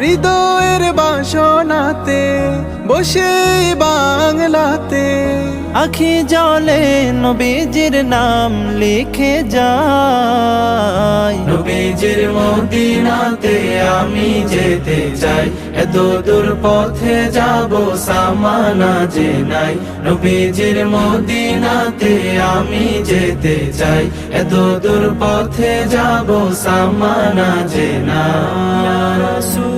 হৃদয়ের বাসনাতে, বসে বাংলাতে। আখি জলে নবীজির নাম লিখে যাই নবীজির মদিনাতে আমি যেতে চাই। এত দূর পথে যাব সামানা যে নাই। নবীজির মদিনাতে আমি যেতে চাই। এত দূর পথে যাব সামানা যে নাই।